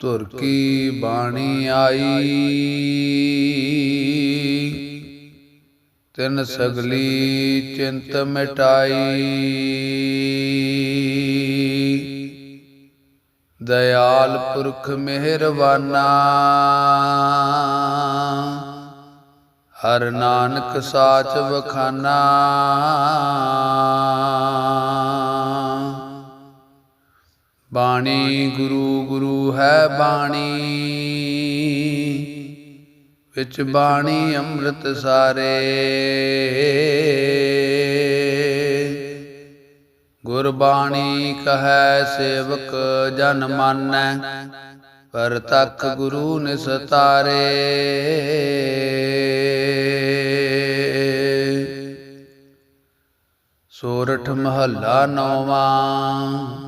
ਧੁਰ ਕੀ ਬਾਣੀ ਆਈ? ਤਿਨ ਸਗਲੀ ਚਿੰਤ ਮਿਟਾਈ। ਦਇਆਲ ਪੁਰਖ ਮਿਹਰਬਾਨਾ। ਹਰ ਨਾਨਕ ਸਾਚ ਵਖਾਨਾ। ਬਾਣੀ ਗੁਰੂ ਗੁਰੂ ਹੈ ਬਾਣੀ। ਵਿੱਚ ਬਾਣੀ ਅੰਮ੍ਰਿਤ ਸਾਰੇ। ਗੁਰਬਾਣੀ ਕਹੈ ਸੇਵਕ ਜਨ ਮਾਨੈ, ਪਰ ਤਖ ਗੁਰੂ ਨਿਸਤਾਰੇ। ਸੋਰਠ ਮਹੱਲਾ ਨੌਵਾਂ।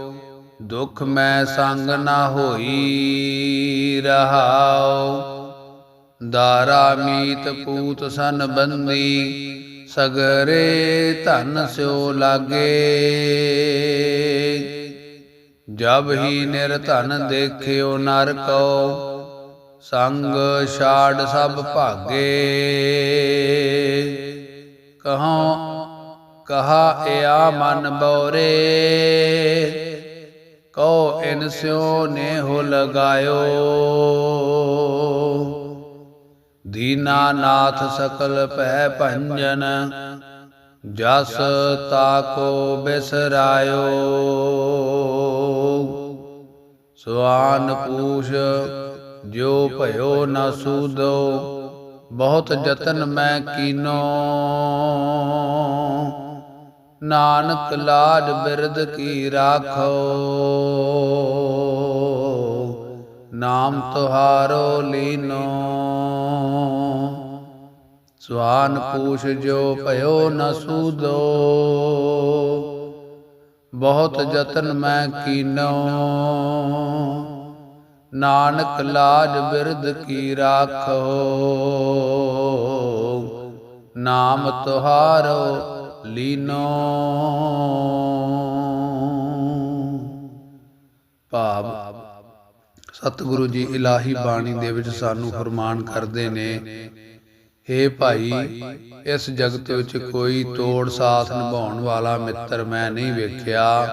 ਦੁਖ ਮੈਂ ਸੰਗ ਨਾ ਹੋਈ ਰਹਾਉ। ਦਾਰਾ ਮੀਤ ਪੂਤ ਸਨ ਬੰਦੀ, ਸਗਰੇ ਧਨ ਸਿਓ ਲਾਗੇ। ਜਬ ਹੀ ਨਿਰਧਨ ਦੇਖਿਓ ਨਰ ਕੋ ਸੰਗ ਛਾੜ ਸਭ ਭਾਗੇ। ਕਹੋ, ਕਹਾ ਇਆ ਮਨ ਬੋਰੇ। ਕਉ ਇਨ ਸਿਓ ਨੇ ਹੋ ਲਗਾਇਓ ਦੀਨਾਨਾਥ ਸਕਲ ਪਹਿ ਭੰਜਨ, ਜਸ ਤਾਕੋ ਬਿਸਰਾਇਓ। ਸੁਆਨ ਪੂਸ਼ ਜੋ ਭਇਓ ਨਾ ਸੂਦੋ, ਬਹੁਤ ਜਤਨ ਮੈਂ ਕੀਨੋ। ਨਾਨਕ ਲਾਜ ਬਿਰਦ ਕੀ ਰਾਖੋ। ਨਾਮ ਤੁਹਾਰੋ ਲੀਨੋ। ਸੁਆਨ ਪੂਛ ਜੋ ਭਇਓ ਨ ਸੂਦੋ। ਬਹੁਤ ਯਤਨ ਮੈਂ ਕੀਨੋ। ਨਾਨਕ ਲਾਜ ਬਿਰਦ ਕੀ ਰਾਖੋ। ਨਾਮ ਤੁਹਾਰੋ ਲੀਨੋ। ਭਾਵ ਸਤਿਗੁਰੂ ਜੀ ਇਲਾਹੀ ਬਾਣੀ ਦੇ ਵਿੱਚ ਸਾਨੂੰ ਫਰਮਾਨ ਕਰਦੇ ਨੇ हे ਭਾਈ, ਇਸ ਜਗਤ ਵਿੱਚ ਕੋਈ ਤੋੜ ਸਾਥ ਨਿਭਾਉਣ ਵਾਲਾ ਮਿੱਤਰ ਮੈਂ ਨਹੀਂ ਵੇਖਿਆ।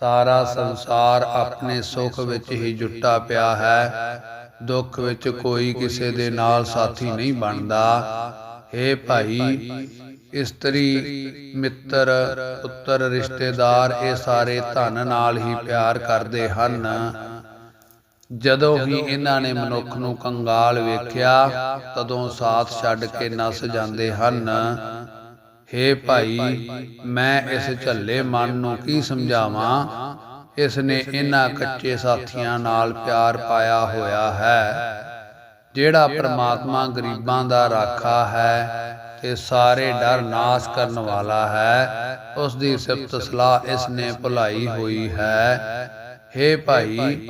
ਸਾਰਾ ਸੰਸਾਰ ਆਪਣੇ ਸੁੱਖ ਵਿੱਚ ਹੀ ਜੁਟਾ ਪਿਆ ਹੈ। ਦੁੱਖ ਵਿੱਚ ਕੋਈ ਕਿਸੇ ਦੇ ਨਾਲ ਸਾਥੀ ਨਹੀਂ ਬਣਦਾ। हे ਭਾਈ ਇਸਤਰੀ, ਮਿੱਤਰ, ਪੁੱਤਰ, ਰਿਸ਼ਤੇਦਾਰ ਇਹ ਸਾਰੇ ਧਨ ਨਾਲ ਹੀ ਪਿਆਰ ਕਰਦੇ ਹਨ। ਜਦੋਂ ਹੀ ਇਹਨਾਂ ਨੇ ਮਨੁੱਖ ਨੂੰ ਕੰਗਾਲ ਵੇਖਿਆ, ਤਦੋਂ ਸਾਥ ਛੱਡ ਕੇ ਨਸ ਜਾਂਦੇ ਹਨ। ਹੇ ਭਾਈ, ਮੈਂ ਇਸ ਝੱਲੇ ਮਨ ਨੂੰ ਕੀ ਸਮਝਾਵਾਂ? ਇਸ ਨੇ ਇਹਨਾਂ ਕੱਚੇ ਸਾਥੀਆਂ ਨਾਲ ਪਿਆਰ ਪਾਇਆ ਹੋਇਆ ਹੈ। ਜਿਹੜਾ ਪ੍ਰਮਾਤਮਾ ਗਰੀਬਾਂ ਦਾ ਰਾਖਾ ਹੈ ਤੇ ਸਾਰੇ ਡਰ ਨਾਸ਼ ਕਰਨ ਵਾਲਾ ਹੈ ਉਸ ਦੀ ਸਿਫਤ ਸਲਾਹ ਇਸ ਨੇ ਭੁਲਾਈ ਹੋਈ ਹੈ। ਹੇ ਭਾਈ,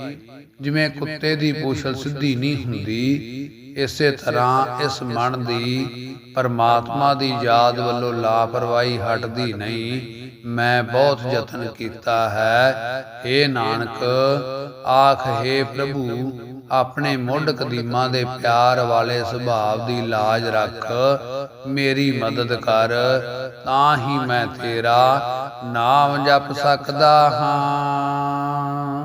ਜਿਵੇਂ ਕੁੱਤੇ ਦੀ ਪੂਛਲ ਸਿੱਧੀ ਨਹੀਂ ਹੁੰਦੀ, ਇਸੇ ਤਰ੍ਹਾਂ ਇਸ ਮਨ ਦੀ ਪਰਮਾਤਮਾ ਦੀ ਯਾਦ ਵੱਲੋਂ ਲਾਪਰਵਾਹੀ ਹਟਦੀ ਨਹੀਂ, ਮੈਂ ਬਹੁਤ ਯਤਨ ਕੀਤਾ ਹੈ। ਏ ਨਾਨਕ, ਆਖ, ਹੈ ਪ੍ਰਭੂ ਆਪਣੇ ਮੁੱਢ ਕਦੀਮਾਂ ਦੇ ਪਿਆਰ ਵਾਲੇ ਸੁਭਾਵ ਦੀ ਲਾਜ ਰੱਖ ਮੇਰੀ ਮਦਦ ਕਰ ਤਾਂ ਹੀ ਮੈਂ ਤੇਰਾ ਨਾਮ ਜਪ ਸਕਦਾ ਹਾਂ।